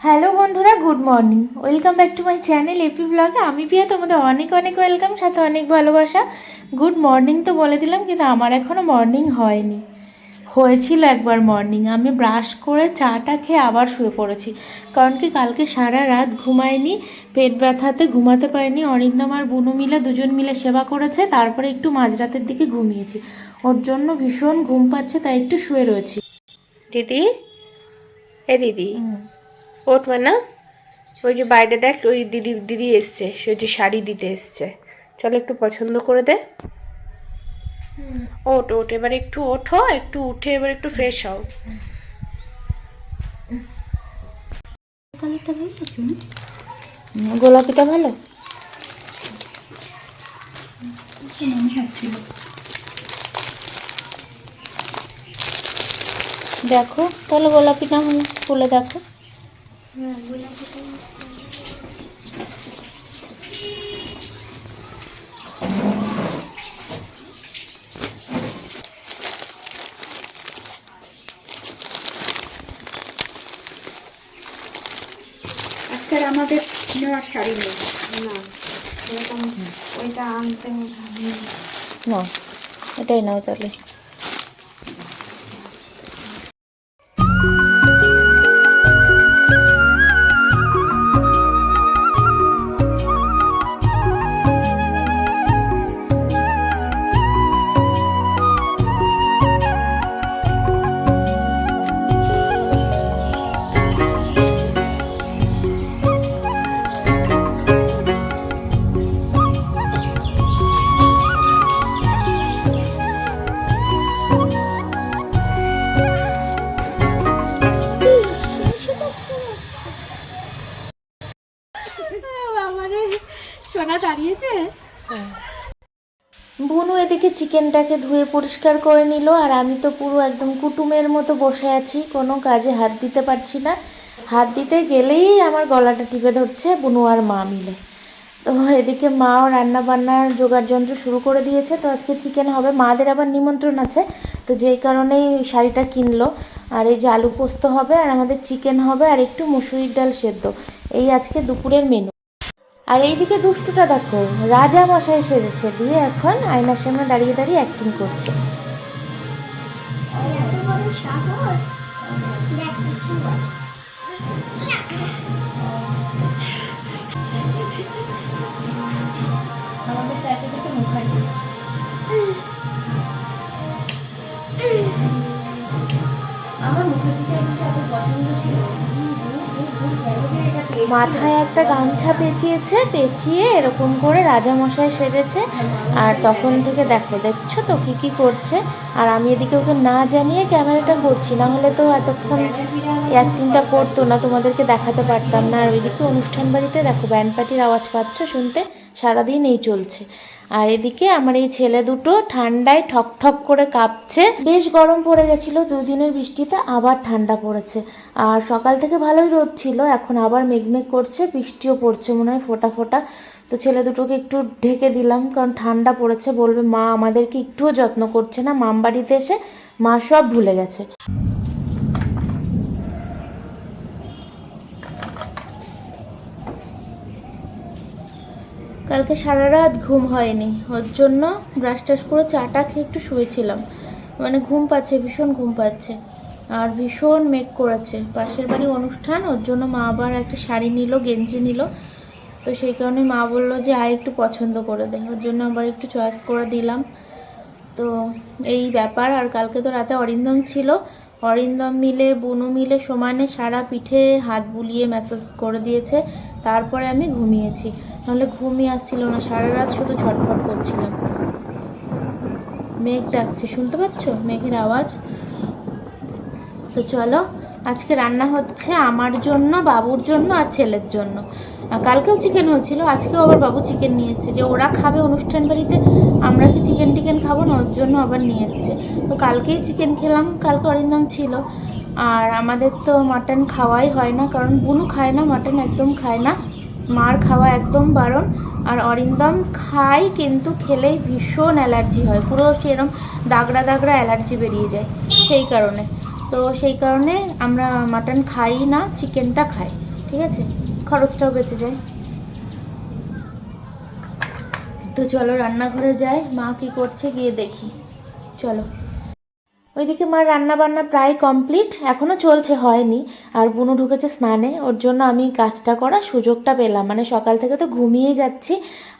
Hello বন্ধুরা good morning. Welcome back to my channel AP ব্লগে। আমি প্রিয়া তোমাদের অনেক অনেক ওয়েলকাম সাথে অনেক ভালোবাসা। গুড মর্নিং তো বলে দিলাম কিন্তু আমার এখনও মর্নিং হয়নি। হয়েছিল একবার মর্নিং। আমি ব্রাশ করে চাটা খেয়ে আবার শুয়ে পড়েছি। কারণ কি কালকে সারা রাত ঘুমায়নি পেট ব্যথাতে ঘুমাতে পারিনি। অরিন্দম আর বুনু মিলে দুজন মিলে সেবা করেছে তারপরে একটু মাঝরাতের দিকে ঘুমিয়েছি। ওর জন্য ভীষণ ঘুম পাচ্ছে তাই একটু শুয়ে রয়েছি। দিদি? এ দিদি? ওঠ না? ওই যে বাইরে দেখ ওই দিদি দিদি এসছে সে যে শাড়ি দিতে এসছে। চলো একটু পছন্দ করে দে। ওঠ ওঠ এবার একটু ওঠো একটু উঠে এবার একটু ফ্রেশ হও। গোলাপিটা ভালো? দেখো তাহলে গোলাপিটা হলো খুলে দেখো। আজকাল আমাদের নেওয়ার শাড়ি নেই। না এরকম ওইটা আনতে না এটাই নাও তাহলে। এদিকে চিকেনটাকে ধুয়ে পরিষ্কার করে নিল, আর আমি তো পুরো একদম কুটুমের মতো বসে আছি, কোনো কাজে হাত দিতে পারছি না। হাত দিতে গেলেই আমার গলাটা টিপে ধরছে বুনু আর মা মিলে। তো এদিকে মাও রান্না বান্নার জোগাড় যন্ত্র শুরু করে দিয়েছে, তো আজকে চিকেন হবে। মাদের আবার নিমন্ত্রণ আছে, তো যেই কারণেই শাড়িটা কিনলো। আর এই যে আলু পোস্ত হবে, আর আমাদের চিকেন হবে, আর একটু মুসুরির ডাল সেদ্ধ। এই আজকে দুপুরের মেনু আর এইদিকে দুষ্টুটা দেখো, রাজা মশাই সেজেছে, দিয়ে এখন আয়নার সামনে দাঁড়িয়ে দাঁড়িয়ে অ্যাক্টিং করছে। মাথায় একটা গামছা পেঁচিয়েছে, পেঁচিয়ে এরকম করে রাজামশাই সেজেছে। আর তখন থেকে দেখো, দেখছ তো কি কি করছে? আর আমি এদিকে ওকে না জানিয়ে ক্যামেরাটা করছি, না হলে তো এতক্ষণ অ্যাক্টিংটা করতো না, তোমাদেরকে দেখাতে পারতাম না। আর ওইদিকে অনুষ্ঠান বাড়িতে দেখো, ব্যান্ড পার্টির আওয়াজ পাচ্ছ শুনতে, সারাদিন এই চলছে। আর এদিকে আমার এই ছেলে দুটো ঠান্ডায় ঠক ঠক করে কাঁপছে। বেশ গরম পড়ে গেছিল, দুদিনের বৃষ্টিতে আবার ঠান্ডা পড়েছে। আর সকাল থেকে ভালোই রোদ ছিল, এখন আবার মেঘমেঘ করছে, বৃষ্টিও পড়ছে মনে হয় ফোটা ফোটা। তো ছেলে দুটোকে একটু ঢেকে দিলাম, কারণ ঠান্ডা পড়েছে, বলবে মা আমাদেরকে একটুও যত্ন করছে না মাম বাড়িতে এসে মা সব ভুলে গেছে। কালকে সারা রাত ঘুম হয়নি। ওর জন্য ব্রাশ টাশ করে চাটা খেয়ে একটু শুয়েছিলাম। মানে ঘুম পাচ্ছে, ভীষণ ঘুম পাচ্ছে। আর ভীষণ মেঘ করেছে। পাশের বাড়ি অনুষ্ঠান, ওর জন্য মা আবার একটা শাড়ি নিল, গেঞ্জি নিল। তো সেই কারণে মা বলল যে, আয় একটু পছন্দ করে দে। ওর জন্য আবার একটু চয়েস করে দিলাম। তো এই ব্যাপার। আর কালকে তো রাতে অরিন্দম ছিল। অরিন্দম মিলে, বুনু মিলে, সমানে সারা পিঠে হাত বুলিয়ে ম্যাসাজ করে দিয়েছে। তারপরে আমি ঘুমিয়েছি। নাহলে ঘুমই আসছিল না, সারা রাত শুধু ছটফট করছিলাম। মেঘ ডাকছে, শুনতে পাচ্ছ? মেঘের আওয়াজ। তো চলো, আজকে রান্না হচ্ছে আমার জন্য, বাবুর জন্য আর ছেলের জন্য। কালকেও চিকেন হয়েছিল, আজকেও আবার বাবু চিকেন নিয়ে এসছে। যে ওরা খাবে অনুষ্ঠান বাড়িতে আমরা কি চিকেন টিকেন খাব? না, ওর জন্য আবার নিয়ে এসছে। তো কালকেই চিকেন খেলাম, কালকে অরিন্দম ছিল। আর আমাদের তো মাটন খাওয়াই হয় না, কারণ বুনু খায় না মাটন একদম খায় না। মার খাওয়া একদম বারণ। আর অরিন্দম খায়, কিন্তু খেলেই ভীষণ অ্যালার্জি হয়। পুরো সেরম দাগড়া দাগড়া অ্যালার্জি বেরিয়ে যায়, সেই কারণে। তো সেই কারণে আমরা মাটন খাই না চিকেনটা খাই। ঠিক আছে? খরচটাও বেঁচে যায়। তো চলো রান্নাঘরে যাই। মা কি করছে গিয়ে দেখি। চলো। ওইদিকে মার রান্না বান্না প্রায় কমপ্লিট, এখনও চলছে, হয়নি। আর বুনু ঢুকেছে স্নানে, ওর জন্য আমি কাজটা করার সুযোগটা পেলাম। মানে সকাল থেকে তো ঘুমিয়েই যাচ্ছি।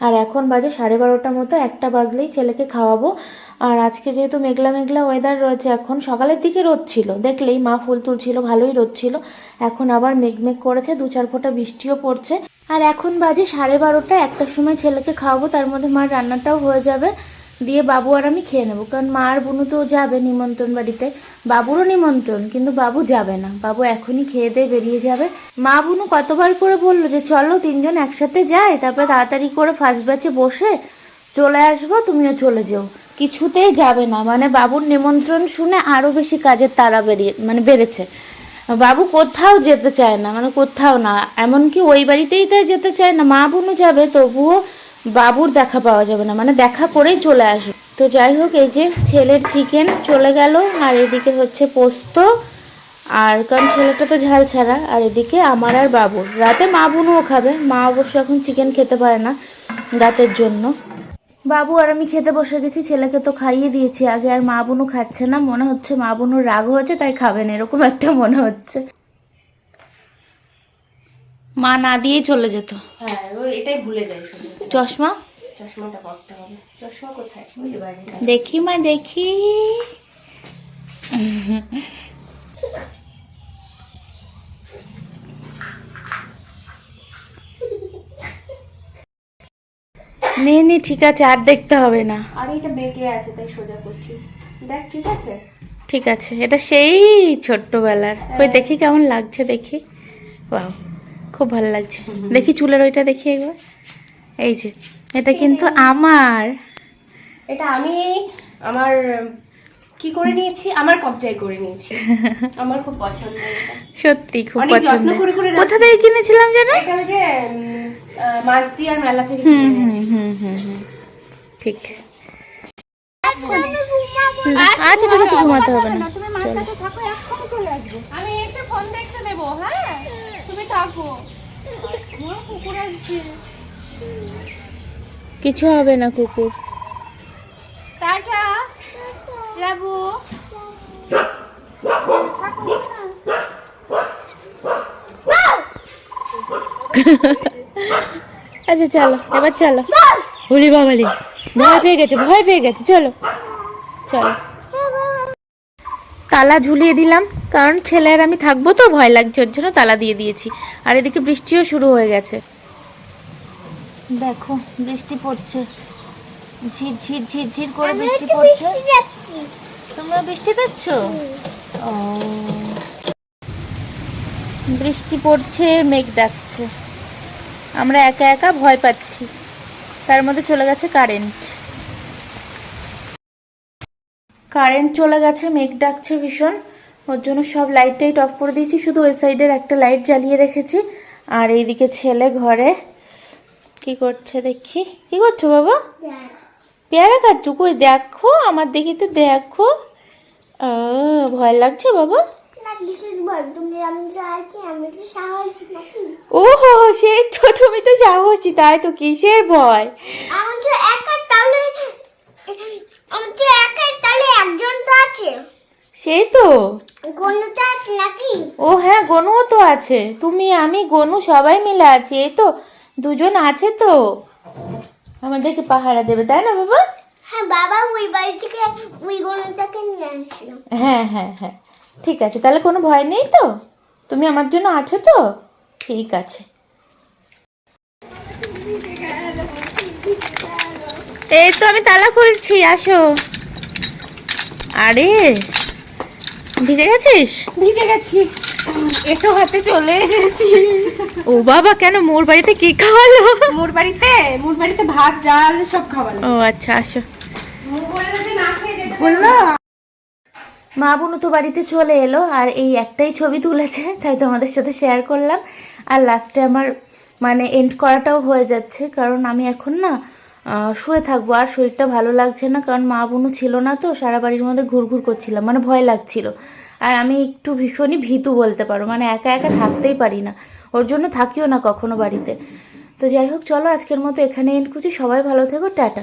আর এখন বাজে সাড়ে বারোটার মতো, একটা বাজলেই ছেলেকে খাওয়াবো। আর আজকে যেহেতু মেঘলা মেঘলা ওয়েদার রয়েছে, এখন সকালের দিকে রোদ ছিল। দেখলেই মা ফুল তুলছিল, ভালোই রোদ ছিল। এখন আবার মেঘ মেঘ করেছে, দু চার ফোঁটা বৃষ্টিও পড়ছে। আর এখন বাজে সাড়ে বারোটা, একটার সময় ছেলেকে খাওয়াবো, তার মধ্যে মার রান্নাটাও হয়ে যাবে। দিয়ে বাবু আর আমি খেয়ে নেব, কারণ মা আর বুনু তো যাবে নিমন্ত্রণ বাড়িতে। বাবুরও নিমন্ত্রণ, কিন্তু বাবু যাবে না। বাবু এখনই খেয়ে দিয়ে বেরিয়ে যাবে। মা বুনু কতবার করে বলল যে, চলো তিনজন একসাথে যাই, তারপরে তাড়াতাড়ি করে ফার্স্ট ব্যাচে বসে চলে আসব, তুমিও চলে যেও। কিছুতেই যাবে না। মানে বাবুর নিমন্ত্রণ শুনে আরও বেশি কাজের তারা বেরিয়ে মানে বেড়েছে। বাবু কোথাও যেতে চায় না মানে কোথাও না, এমনকি ওই বাড়িতেই তাই যেতে চায় না, মা বোনও যাবে, তবুও বাবুর দেখা পাওয়া যাবে না মানে দেখা করেই চলে আসবে। তো যাই হোক, এই যে ছেলের চিকেন চলে গেল, আর এদিকে হচ্ছে পোস্ত, আর কারণ ছেলেটা তো ঝাল ছাড়া, আর এদিকে আমার আর বাবুর। রাতে মা বোনও খাবে, মা অবশ্য এখন চিকেন খেতে পারে না রাতের জন্য। বাবু আর আমি খেতে বসে গেছি ছেলেকে তো খাইয়ে দিয়েছি। আগে আর মা বোনও খাচ্ছে না মনে হচ্ছে মা বোনুর রাগ হয়েছে তাই খাবেন এরকম একটা মনে হচ্ছে। মা না দিয়েই চলে যেত। হ্যাঁ এটাই ভুলে যাই চশমা? চশমাটা পড়তে হবে। চশমা কোথায়? দেখি মা দেখি। নে নে ঠিক আছে আর দেখতে হবে না। আর এটা বেঁকে আছে তাই সোজা করছি। দেখ ঠিক আছে? ঠিক আছে এটা সেই ছোট্টবেলার। ওই দেখি কেমন লাগছে দেখি। বাহ খুব ভালো লাগছে। দেখি চুলের ওইটা দেখি একবার। এই যে এটা কিন্তু আমার। এটা আমি আমার কি করে নিয়েছি? আমার কবজায় করে নিয়েছি। আমার খুব পছন্দ সত্যি খুব পছন্দ কোথা থেকে কিনেছিলাম যেন? এখানে যে আহ, আর মেলা থেকে হুম হুম হুম হুম হুম ঠিক। আচ্ছা ঠিক আছে ঘুমাতে হবে না। চলো। আমি এসে ফোন দেখতে দেবো হ্যাঁ? তুমি থাকো। কুকুর আসছে। কিছু হবে না কুকুর। টাটা। রাবু। আচ্ছা চলো এবার চলো। হুলি বাবালি ভয় পেয়ে গেছে ভয় পেয়ে গেছে চলো। চলো। তালা ঝুলিয়ে দিলাম কারণ ছেলে আর আমি থাকব তো ভয় লাগছে ওর জন্য তালা দিয়ে দিয়েছি। আর এদিকে বৃষ্টিও শুরু হয়ে গেছে। দেখো বৃষ্টি পড়ছে। ঝির ঝির ঝির ঝির করে বৃষ্টি পড়ছে। তোমরা বৃষ্টি দেখছ? বৃষ্টি পড়ছে মেঘ ডাকছে। আমরা একা একা ভয় পাচ্ছি। তার মধ্যে চলে গেছে কারেন্ট। কারেন্ট চলে গেছে, মেঘ ডাকছে ভীষণ। ওর জন্য সব লাইট টাইট অফ করে দিয়েছি, শুধু ওই সাইডের একটা লাইট জ্বালিয়ে রেখেছি। আর এইদিকে ছেলে ঘরে। কি করছে দেখি। কি করছ বাবা? পেয়ারা খাচ্ছ? কই দেখো, আমার দেখি তো দেখো। ভয় লাগছে বাবা? ও হো সেই তো তুমি তো সাহসী তাই তো কিসের ভয়? সেই তো ও হ্যাঁ গনুও তো আছে। তুমি আমি গনু সবাই মিলে আছি এই তো দুজন আছে তো। আমাদেরকে পাহারা দেবে তাই না বাবা? হ্যাঁ বাবা ওই বাড়ি থেকে ওই গনুটাকে নিয়ে আসলো হ্যাঁ হ্যাঁ হ্যাঁ। ঠিক আছে তাহলে কোনো ভয় নেই তো? তুমি আমার জন্য আছো তো? ঠিক আছে। এই তো আমি তালা খুলছি আসো। আরে ভিজে গেছিস? ভিজে গেছি। এটো হাতে চলে এসেছি। ও বাবা কেন মোর বাড়িতে কি খাওয়ালো? মোর বাড়িতে মোর বাড়িতে ভাত ডাল সব খাওয়ালো। ও আচ্ছা আসো। বলল মা বোনও তো বাড়িতে চলে এলো, আর এই একটাই ছবি তুলেছে, তাই তোমাদের সাথে শেয়ার করলাম। আর লাস্টে আমার মানে এন্ড করাটাও হয়ে যাচ্ছে, কারণ আমি এখন না শুয়ে থাকব, আর শরীরটা ভালো লাগছে না, কারণ মা বোনও ছিল না তো, সারা বাড়ির মধ্যে ঘুরঘুর করছিলাম মানে ভয় লাগছিল। আর আমি একটু ভীষণই ভীতু বলতে পারো মানে একা একা থাকতেই পারি না, ওর জন্য থাকিও না কখনো বাড়িতে। তো যাই হোক, চলো আজকের মতো এখানে এন্ড করছি, সবাই ভালো থেকো, টাটা।